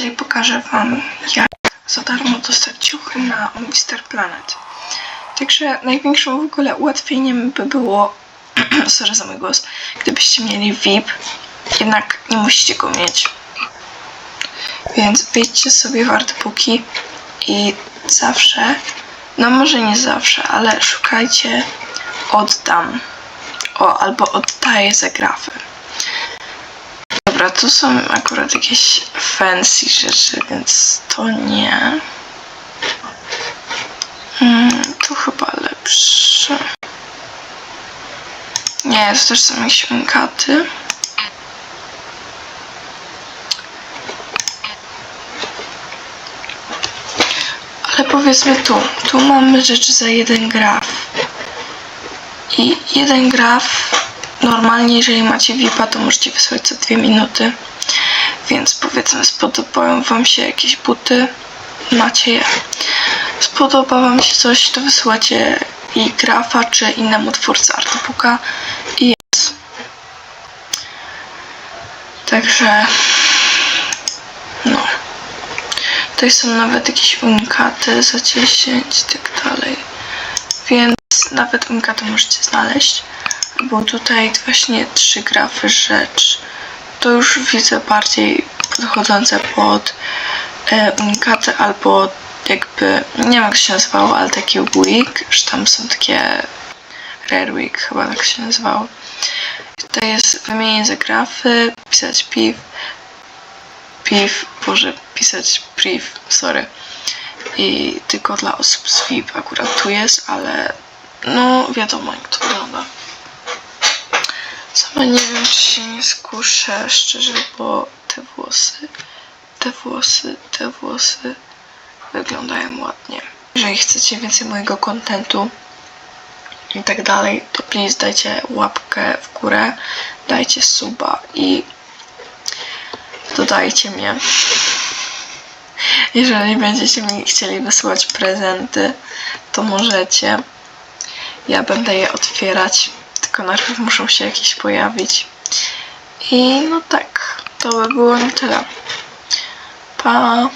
Dzisiaj pokażę Wam, jak za darmo dostać ciuchy na Mr. Planet. Także największym w ogóle ułatwieniem by było, sorry za mój głos, gdybyście mieli VIP, jednak nie musicie go mieć. Więc wejdźcie sobie w i zawsze, no może nie zawsze, ale szukajcie oddam. O, albo oddaję za grafy. Dobra, tu są akurat jakieś fancy rzeczy, więc to nie. Mm, tu chyba lepsze. Nie, to też są jakieś unkaty. Ale powiedzmy tu, tu mamy rzeczy za jeden graf. I jeden graf, normalnie jeżeli macie VIPa, to możecie wysłać co dwie minuty. Więc powiedzmy, spodobają Wam się jakieś buty, macie je. Spodoba Wam się coś, to wysyłacie i grafa, czy innemu twórcy artbooka i jest. Także, no. Tutaj są nawet jakieś unikaty za 10 i tak dalej. Więc nawet unikaty możecie znaleźć. Bo tutaj właśnie trzy grafy rzecz. To już widzę bardziej podchodzące pod e, unikaty albo jakby, nie wiem jak się nazywało, ale taki week, że tam są takie rare week chyba tak się nazywało. Tutaj jest wymienienie za grafy, pisać piw, piw, boże, pisać priv, sorry. I tylko dla osób z VIP akurat tu jest, ale no wiadomo jak to wygląda. Sama nie wiem, czy się nie skuszę, szczerze, bo te włosy, te włosy, te włosy wyglądają ładnie. Jeżeli chcecie więcej mojego kontentu i tak dalej, to please dajcie łapkę w górę, dajcie suba i dodajcie mnie. Jeżeli będziecie mi chcieli wysłać prezenty, to możecie. Ja będę je otwierać, najpierw muszą się jakieś pojawić. I no tak, to by było na tyle. Pa!